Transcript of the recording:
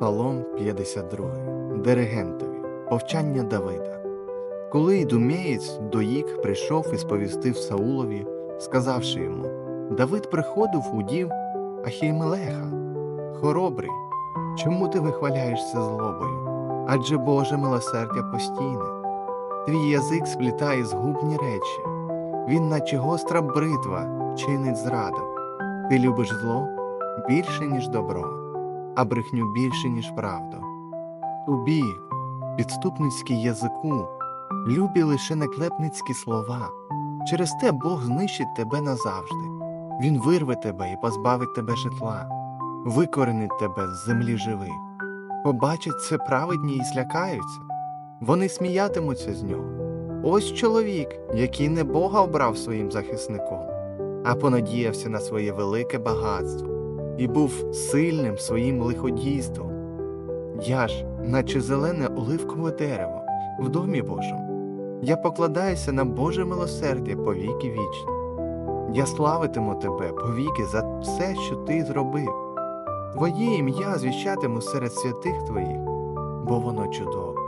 Псалом 52. Диригентові. Повчання Давида. Коли Ідумеєць доїк прийшов і сповістив Саулові, сказавши йому: Давид приходив у дім Ахімелеха. Хоробрий, чому ти вихваляєшся злобою? Адже Боже милосердя постійне. Твій язик сплітає згубні речі, він, наче гостра бритва, чинить зраду. Ти любиш зло більше, ніж добро, а брехню більше, ніж правду. Тобі, підступницький язику, любі лише наклепницькі слова. Через те Бог знищить тебе назавжди. Він вирве тебе і позбавить тебе житла, викоренить тебе з землі живих. Побачать це праведні і злякаються. Вони сміятимуться з нього. Ось чоловік, який не Бога обрав своїм захисником, а понадіявся на своє велике багатство і був сильним своїм лиходійством. Я ж, наче зелене оливкове дерево, в домі Божому. Я покладаюся на Боже милосердя по віки вічні. Я славитиму тебе повіки за все, що ти зробив. Твоє ім'я звіщатиму серед святих твоїх, бо воно чудове.